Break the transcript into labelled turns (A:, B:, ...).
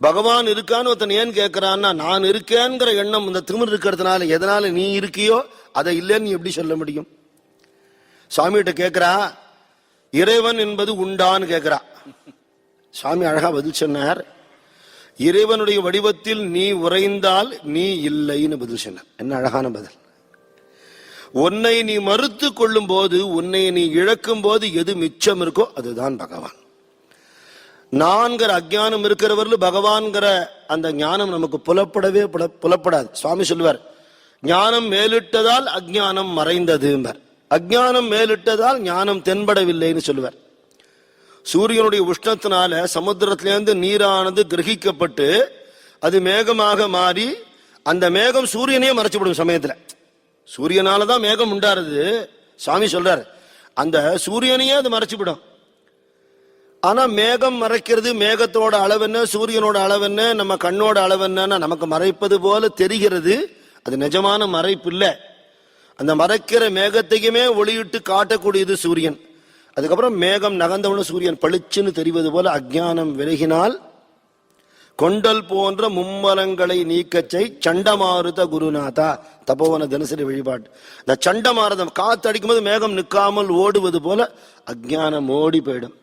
A: பகவான் இருக்கான்னு ஒருத்தன் ஏன் கேட்கிறான்னா நான் இருக்கேங்கிற எண்ணம் இந்த திமிர் இருக்கிறதுனால எதனால நீ இருக்கியோ அதை இல்லைன்னு எப்படி சொல்ல முடியும்? சுவாமிகிட்ட கேட்கிறா இறைவன் என்பது உண்டான்னு கேட்கிறா சுவாமி அழகா பதில் சொன்னார் இறைவனுடைய வடிவத்தில் நீ உறைந்தால் நீ இல்லைன்னு பதில் சொன்னார். என்ன அழகான பதில். உன்னை நீ மறுத்து கொள்ளும் போது உன்னை நீ இழக்கும் போது எது மிச்சம் இருக்கோ அதுதான் பகவான். நான்கிற அஜானம் இருக்கிறவர்கள் பகவான்கிற அந்த ஞானம் நமக்கு புலப்படவே புல- புலப்படாது. சுவாமி சொல்லுவார் ஞானம் மேலிட்டதால் அஜ்ஞானம் மறைந்தது அஜ்ஞானம் மேலிட்டதால் ஞானம் தென்படவில்லைன்னு சொல்லுவார். சூரியனுடைய உஷ்ணத்தினால சமுத்திரத்திலேருந்து நீரானது கிரகிக்கப்பட்டு அது மேகமாக மாறி அந்த மேகம் சூரியனையே மறைச்சுவிடும் சமயத்துல. சூரியனால தான் மேகம் உண்டாருது. சாமி சொல்றாரு அந்த சூரியனையே அது மறைச்சுவிடும். ஆனா மேகம் மறைக்கிறது மேகத்தோட அளவு என்ன சூரியனோட அளவு என்ன நம்ம கண்ணோட அளவு என்னன்னா நமக்கு மறைப்பது போல தெரிகிறது. அது நிஜமான மறைப்பு இல்லை. அந்த மறைக்கிற மேகத்தையுமே ஒளியிட்டு காட்டக்கூடியது சூரியன். அதுக்கப்புறம் மேகம் நகர்ந்தவுடனே சூரியன் பளிச்சுன்னு தெரிவது போல அஜானம் விலகினால் கொண்டல் போன்ற மும்மலங்களை நீக்கச்சை சண்டமாருத குருநாதா தபோவன தினசரி வழிபாட்டு. இந்த சண்டமாரதம் காத்து அடிக்கும்போது மேகம் நிற்காமல் ஓடுவது போல அஜானம் ஓடி போயிடும்.